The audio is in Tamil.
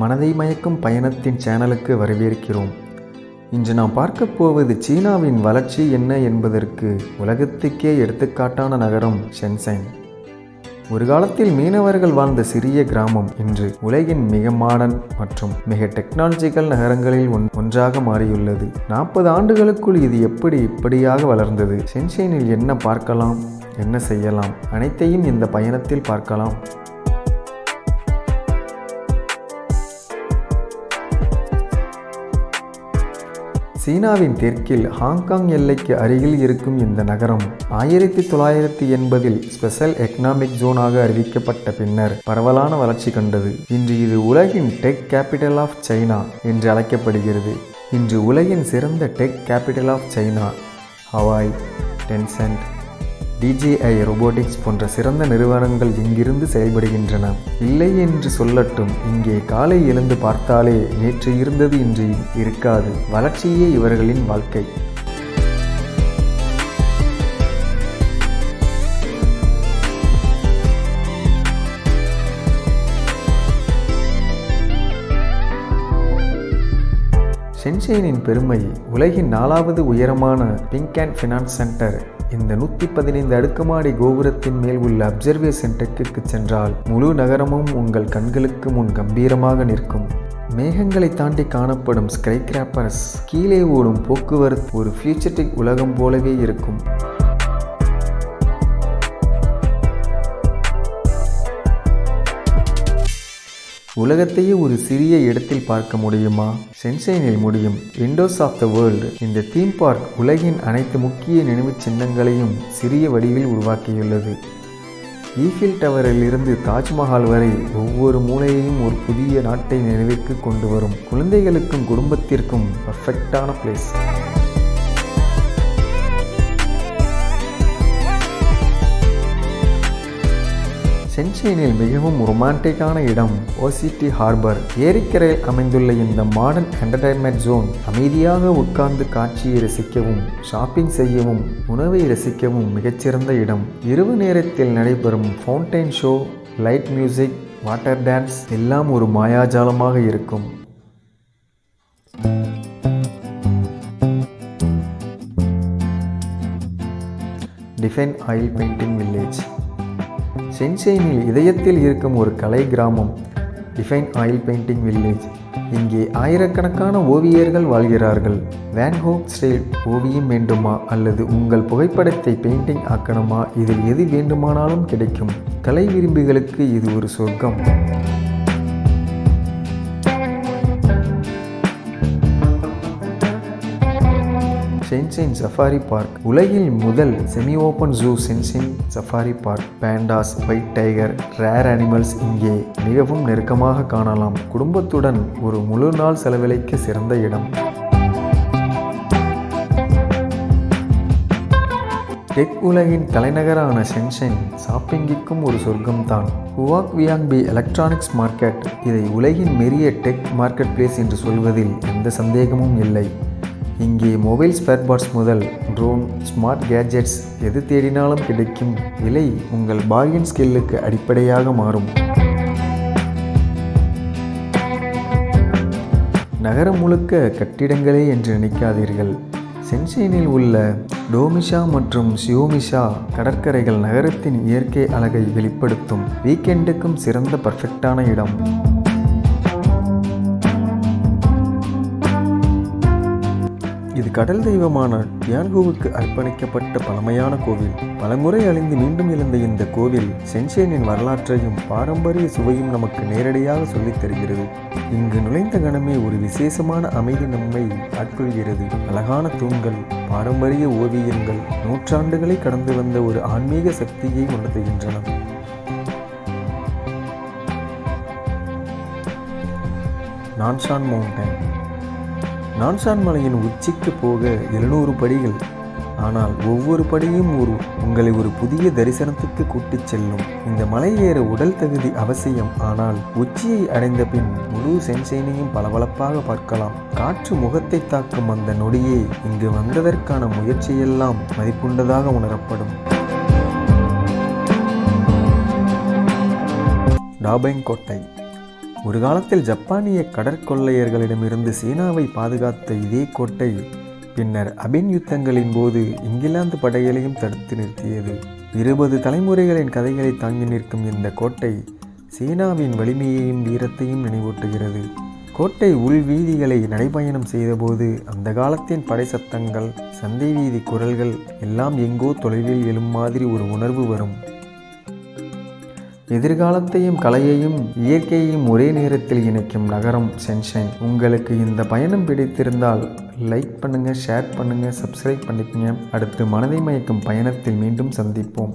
மனதை மயக்கும் பயணத்தின் சேனலுக்கு வரவேற்கிறோம். இன்று நாம் பார்க்க போவது சீனாவின் வளர்ச்சி என்ன என்பதற்கு உலகத்துக்கே எடுத்துக்காட்டான நகரம் ஷென்சைன். ஒரு காலத்தில் மீனவர்கள் வாழ்ந்த சிறிய கிராமம் இன்று உலகின் மிக மாடர்ன் மற்றும் மிக டெக்னாலஜிக்கல் நகரங்களில் ஒன் ஒன்றாக மாறியுள்ளது. நாற்பது ஆண்டுகளுக்குள் இது எப்படி இப்படியாக வளர்ந்தது? ஷென்சைனில் என்ன பார்க்கலாம்? என்ன செய்யலாம்? அனைத்தையும் இந்த பயணத்தில் பார்க்கலாம். சீனாவின் தெற்கில் ஹாங்காங் எல்லைக்கு அருகில் இருக்கும் இந்த நகரம் ஆயிரத்தி தொள்ளாயிரத்தி எண்பதில் ஸ்பெஷல் எக்கனாமிக் ஜோனாக அறிவிக்கப்பட்ட பின்னர் பரவலான வளர்ச்சி கண்டது. இன்று இது உலகின் டெக் கேபிட்டல் ஆஃப் சைனா என்று அழைக்கப்படுகிறது. இன்று உலகின் சிறந்த tech capital of China Huawei Tencent DJI robotics போன்ற சிறந்த நிறுவனங்கள் இங்கிருந்து செயல்படுகின்றன? இல்லை என்று சொல்லட்டும் இங்கே காலை எழுந்து பார்த்தாலே நேற்று இருந்தது இன்று இருக்காது. வளர்ச்சியே இவர்களின் வாழ்க்கை. ஷென்ஷெயினின் பெருமை உலகின் நாலாவது உயரமான பிங்க் அண்ட் ஃபினான்ஸ் சென்டர். இந்த நூற்றி பதினைந்து அடுக்குமாடி கோபுரத்தின் மேல் உள்ள அப்சர்வேஷன் டெக்குக்கு சென்றால் முழு நகரமும் உங்கள் கண்களுக்கு முன் கம்பீரமாக நிற்கும். மேகங்களை தாண்டி காணப்படும் ஸ்கை கிராப்பர்ஸ் கீழே ஓடும் போக்குவரத்து ஒரு ஃபியூச்சர்டிக் உலகம் போலவே இருக்கும். உலகத்தையே ஒரு சிறிய இடத்தில் பார்க்க முடியுமா? சென்சைனில் முடியும் விண்டோஸ் ஆஃப் த வேர்ல்டு இந்த தீம் பார்க் உலகின் அனைத்து முக்கிய நினைவுச் சின்னங்களையும் சிறிய வடிவில் உருவாக்கியுள்ளது. ஈஃபில் டவரில் இருந்து தாஜ்மஹால் வரை ஒவ்வொரு மூலையையும் ஒரு புதிய நாட்டை நினைவிற்கு கொண்டு வரும் குழந்தைகளுக்கும் குடும்பத்திற்கும் பர்ஃபெக்டான பிளேஸ் சென்சைனில் மிகவும் ரொமான்டிக்கான இடம் ஓசிட்டி ஹார்பர் ஏரிக்கரையில் அமைந்துள்ள இந்த மாடர்ன் என்டர்டைன்மெண்ட் ஜோன் அமைதியாக உட்கார்ந்து காட்சியை ரசிக்கவும் ஷாப்பிங் செய்யவும் உணவை ரசிக்கவும் மிகச்சிறந்த இடம். இரவு நேரத்தில் நடைபெறும் fountain show light music water dance எல்லாம் ஒரு மாயாஜாலமாக இருக்கும். டிஃபைன் ஆயில் பெயிண்டிங் வில்லேஜ் சென்சேனில் இதயத்தில் இருக்கும் ஒரு கலை கிராமம் டிஃபைன் ஆயில் பெயிண்டிங் வில்லேஜ். இங்கே ஆயிரக்கணக்கான ஓவியர்கள் வாழ்கிறார்கள். வேன்ஹோக் ஸ்டைல் ஓவியம் வேண்டுமா அல்லது உங்கள் புகைப்படத்தை பெயிண்டிங் ஆக்கணுமா? இதில் எது வேண்டுமானாலும் கிடைக்கும். கலை விரும்பிகளுக்கு இது ஒரு சொர்க்கம். Shenzhen safari park. உலகில் முதல் semi open zoo Shenzhen safari park. Pandas white tiger rare animals இங்கே மிகவும் நெருக்கமாக காணலாம். குடும்பத்துடன் ஒரு முழு நாள் செலவழிக்க சிறந்த இடம். டெக் உலகின் தலைநகரான சென்ஷன் ஷாப்பிங்கிற்கும் ஒரு சொர்க்கம்தான். ஹுவாக் வியாங்பி எலக்ட்ரானிக்ஸ் மார்க்கெட் இதை உலகின் மெரிய டெக் மார்க்கெட் பிளேஸ் என்று சொல்வதில் எந்த சந்தேகமும் இல்லை. இங்கே மொபைல் ஸ்பேர் பார்ட்ஸ் முதல் ட்ரோன் ஸ்மார்ட் கேஜெட்ஸ் எது தேடினாலும் கிடைக்கும் விலை உங்கள் பார்கென் ஸ்கில்லுக்கு அடிப்படையாக மாறும். நகரம் முழுக்க கட்டிடங்களே என்று நினைக்காதீர்கள். சென்சைனில் உள்ள டோமிஷா மற்றும் சியோமிஷா கடற்கரைகள் நகரத்தின் இயற்கை அழகை வெளிப்படுத்தும். வீக்கெண்டுக்கும் சிறந்த பர்ஃபெக்டான இடம். கடல் தெய்வமான டியான்கோவுக்கு அர்ப்பணிக்கப்பட்ட பழமையான கோவில். பலமுறை அழிந்து மீண்டும் எழுந்த இந்த கோவில் சென்சேனின் வரலாற்றையும் பாரம்பரிய சுவையும் நமக்கு நேரடியாக சொல்லித் தருகிறது. இங்கு நுழைந்த கணமே ஒரு விசேஷமான அமைதி நம்மை ஆட்கொள்கிறது. அழகான தூண்கள் பாரம்பரிய ஓவியங்கள் நூற்றாண்டுகளை கடந்து வந்த ஒரு ஆன்மீக சக்தியை உணர்த்துகின்றன. நான்சான் மவுண்டன். நான்சான் மலையின் உச்சிக்கு போக எழுநூறு படிகள். ஆனால் ஒவ்வொரு படியும் ஒரு உங்களை ஒரு புதிய தரிசனத்துக்கு கூட்டிச் செல்லும். இந்த மலை ஏற உடல் தகுதி அவசியம். ஆனால் உச்சியை அடைந்த பின் முழு சென்சைனையும் பளபளப்பாக பார்க்கலாம். காற்று முகத்தை தாக்கும் அந்த நொடியே இங்கு வந்ததற்கான முயற்சியெல்லாம் மதிப்புண்டதாக உணரப்படும். டாபைங் கோட்டை ஒரு காலத்தில் ஜப்பானிய கடற்கொள்ளையர்களிடமிருந்து சீனாவை பாதுகாத்த இதே கோட்டை பின்னர் அபின் யுத்தங்களின் போது இங்கிலாந்து படைகளையும் தடுத்து நிறுத்தியது. இருபது தலைமுறைகளின் கதைகளை தாங்கி நிற்கும் இந்த கோட்டை சீனாவின் வலிமையையும் வீரத்தையும் நினைவூட்டுகிறது. கோட்டை உள் வீதிகளை நடைபயணம் செய்தபோது அந்த காலத்தின் படை சத்தங்கள் சந்தை வீதி குரல்கள் எல்லாம் எங்கோ தொலைவில் எழும் மாதிரி ஒரு உணர்வு வரும். எதிர்காலத்தையும் கலையையும் இயற்கையையும் ஒரே நேரத்தில் இணைக்கும் நகரம் சென்ஷைன் உங்களுக்கு இந்த பயணம் பிடித்திருந்தால் லைக் பண்ணுங்கள் ஷேர் பண்ணுங்கள் சப்ஸ்கிரைப் பண்ணிக்கங்க. அடுத்து மனதை மயக்கும் பயணத்தில் மீண்டும் சந்திப்போம்.